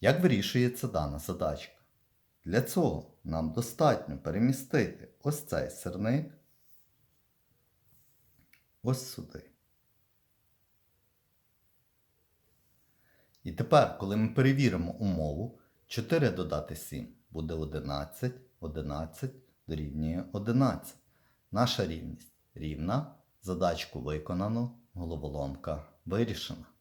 Як вирішується дана задачка? Для цього нам достатньо перемістити ось цей сирник ось сюди. І тепер, коли ми перевіримо умову, 4 додати 7 буде 11, 11 дорівнює 11. Наша рівність рівна, задачку виконано, головоломка вирішена.